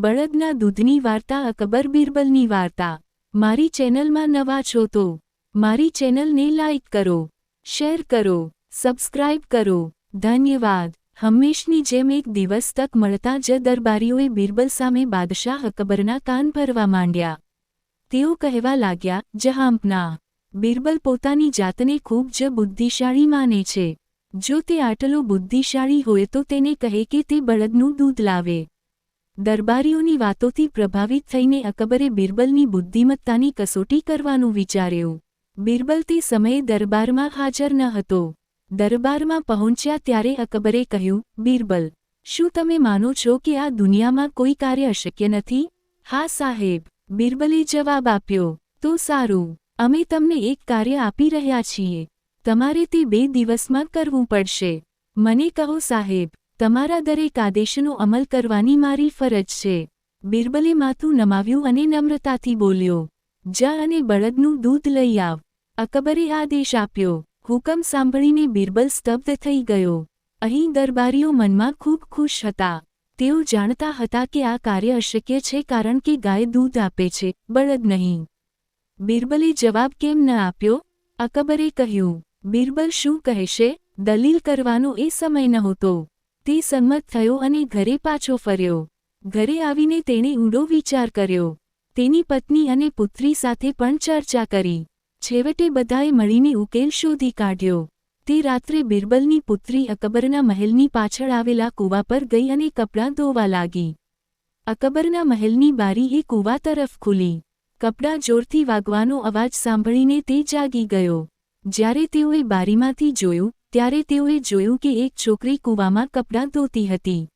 બળદના દૂધની વાર્તા, અકબર બિરબલની વાર્તા. મારી ચેનલમાં નવા છો તો મારી ચેનલને લાઇક કરો, શેર કરો, સબસ્ક્રાઇબ કરો. ધન્યવાદ. હંમેશની જેમ એક દિવસ તક મળતા જ દરબારીઓએ બિરબલ સામે બાદશાહ અકબરના કાન ભરવા માંડ્યા. તેઓ કહેવા લાગ્યા, જહાંપના. બિરબલ પોતાની જાતને ખૂબ જ બુદ્ધિશાળી માને છે. જો તે આટલો બુદ્ધિશાળી હોય તો તેને કહે કે તે બળદનું દૂધ લાવે. દરબારીઓની વાતોથી પ્રભાવિત થઈને અકબરે બિરબલની બુદ્ધિમત્તાની કસોટી કરવાનું વિચાર્યું. બિરબલ તે સમયે દરબારમાં હાજર ન હતો. દરબારમાં પહોંચ્યા ત્યારે અકબરે કહ્યું, બિરબલ, શું તમે માનો છો કે આ દુનિયામાં કોઈ કાર્ય અશક્ય નથી? હા સાહેબ, બિરબલે જવાબ આપ્યો, તો સારું, અમે તમને એક કાર્ય આપી રહ્યા છીએ. તમારે તે બે દિવસમાં કરવું પડશે. મને કહો સાહેબ તમારા દરેક આદેશનો અમલ કરવાની મારી ફરજ છે. બિરબલે માથું નમાવ્યું અને નમ્રતાથી બોલ્યો, જા અને બળદનું દૂધ લઈ આવ. અકબરે આદેશ આપ્યો. હુકમ સાંભળીને બિરબલ સ્તબ્ધ થઈ ગયો. અહીં દરબારીઓ મનમાં ખૂબ ખુશ હતા. તેઓ જાણતા હતા કે આ કાર્ય અશક્ય છે કારણ કે ગાય દૂધ આપે છે, બળદ નહીં. બિરબલે જવાબ કેમ ન આપ્યો? અકબરે કહ્યું, બિરબલ શું કહેશે? દલીલ કરવાનો એ સમય નહોતો. તે સંમત થયો અને ઘરે પાછો ફર્યો. ઘરે આવીને તેણે ઊંડો વિચાર કર્યો. તેની પત્ની અને પુત્રી સાથે પણ ચર્ચા કરી. છેવટે બધાએ મળીને ઉકેલ શોધી કાઢ્યો. તે રાત્રે બિરબલની પુત્રી અકબરના મહેલની પાછળ આવેલા કૂવા પર ગઈ અને કપડાં ધોવા લાગી. અકબરના મહેલની બારી એ કૂવા તરફ ખુલી. કપડાં જોરથી વાગવાનો અવાજ સાંભળીને તે જાગી ગયો. જ્યારે તેઓએ બારીમાંથી જોયું ત્યારે તેઓએ જોયું કે એક છોકરી કૂવામાં કપડાં ધોતી હતી.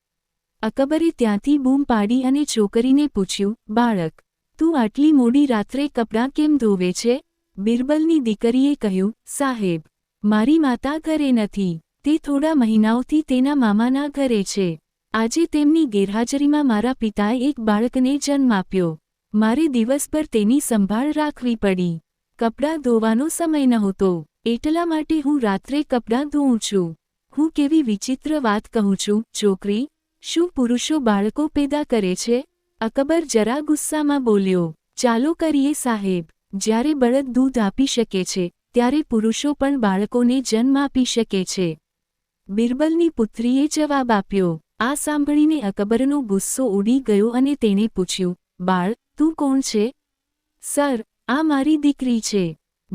અકબરે ત્યાંથી બૂમ પાડી અને છોકરીને પૂછ્યું, બાળક, તું આટલી મોડી રાત્રે કપડાં કેમ ધોવે છે? બિરબલની દીકરીએ કહ્યું, સાહેબ, મારી માતા ઘરે નથી. તે થોડા મહિનાઓથી તેના મામાના ઘરે છે. આજે તેમની ગેરહાજરીમાં મારા પિતાએ એક બાળકને જન્મ આપ્યો. મારે દિવસભર તેની સંભાળ રાખવી પડી. કપડાં ધોવાનો સમય નહોતો. એટલા માટે હું રાત્રે કપડાં ધોઉં છું. હું કેવી વિચિત્ર વાત કહું છું, છોકરી. શું પુરુષો બાળકો પેદા કરે છે? અકબર જરા ગુસ્સામાં બોલ્યો, ચાલો કરીએ સાહેબ. જ્યારે બળદ દૂધ આપી શકે છે, ત્યારે પુરુષો પણ બાળકોને જન્મ આપી શકે છે. બિરબલની પુત્રીએ જવાબ આપ્યો. આ સાંભળીને અકબરનો ગુસ્સો ઉડી ગયો અને તેણે પૂછ્યું, બાળ, તું કોણ છે? સર, આ મારી દીકરી છે.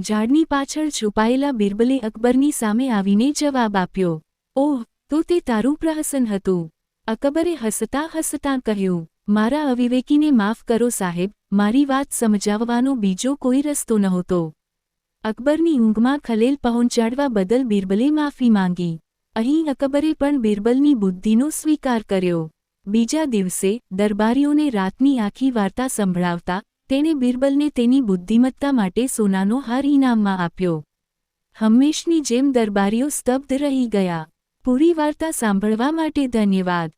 ઝાડની પાછળ છુપાયેલા બિરબલે અકબરની સામે આવીને જવાબ આપ્યો, ઓહ, તો તે તારું પ્રહસન હતું. અકબરે હસતા હસતા કહ્યું, મારા અવિવેકીને માફ કરો સાહેબ, મારી વાત સમજાવવાનો બીજો કોઈ રસ્તો નહોતો. અકબરની ઊંઘમાં ખલેલ પહોંચાડવા બદલ બિરબલે માફી માંગી. અહીં અકબરે પણ બિરબલની બુદ્ધિનો સ્વીકાર કર્યો. બીજા દિવસે દરબારીઓને રાતની આખી વાર્તા સંભળાવતા તેણે બિરબલને તેની બુદ્ધિમત્તા માટે સોનાનો હાર ઇનામમાં આપ્યો. હંમેશની જેમ દરબારીઓ સ્તબ્ધ રહી ગયા. પૂરી વાર્તા સાંભળવા માટે ધન્યવાદ.